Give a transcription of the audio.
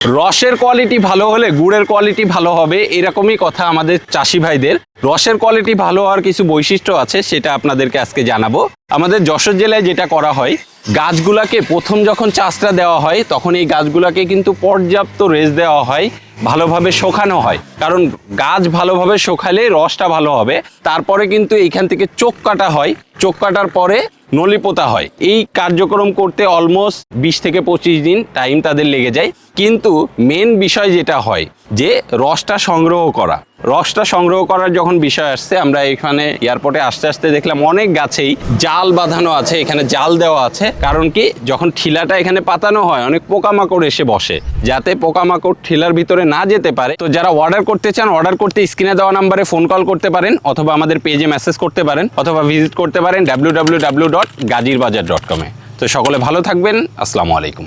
রসের কোয়ালিটি ভালো হলে গুড়ের কোয়ালিটি ভালো হবে, এরকমই কথা আমাদের চাষি ভাইদের। রসের কোয়ালিটি ভালো হওয়ার কিছু বৈশিষ্ট্য আছে, সেটা আপনাদেরকে আজকে জানাব। আমাদের যশোর জেলায় যেটা করা হয়, গাছগুলাকে প্রথম যখন চাষটা দেওয়া হয়, তখন এই গাছগুলাকে কিন্তু পর্যাপ্ত রেস্ট দেওয়া হয়, ভালোভাবে শোকানো হয়। কারণ গাছ ভালোভাবে শোকালে রসটা ভালো হবে, তারপরে কিন্তু এইখান থেকে চোখ কাটা হয় চোখ কাটার পরে নলি পোতা হয়। এই কার্যক্রম করতে অলমোস্ট বিশ থেকে পঁচিশ দিন টাইম তাদের লেগে যায়। কিন্তু মেন বিষয় যেটা হয় যে রসটা সংগ্রহ করা। রসটা সংগ্রহ করার যখন বিষয় আসছে, আমরা এখানে এয়ারপোর্টে আসতে আসতে দেখলাম অনেক গাছেই জাল বাঁধানো আছে, এখানে জাল দেওয়া আছে। কারণ কি, যখন ঠিলাটা এখানে পাতানো হয়, অনেক পোকামাকড় এসে বসে। যাতে পোকামাকড় ঠিলার ভিতরে না যেতে পারে। তো যারা অর্ডার করতে চান অর্ডার করতে স্ক্রিনে দেওয়া নাম্বারে ফোন কল করতে পারেন, অথবা আমাদের পেজে মেসেজ করতে পারেন, অথবা ভিজিট করতে পারেন W W W dot Gazirbazar dot কমে তো সকলে ভালো থাকবেন, আসসালামু আলাইকুম।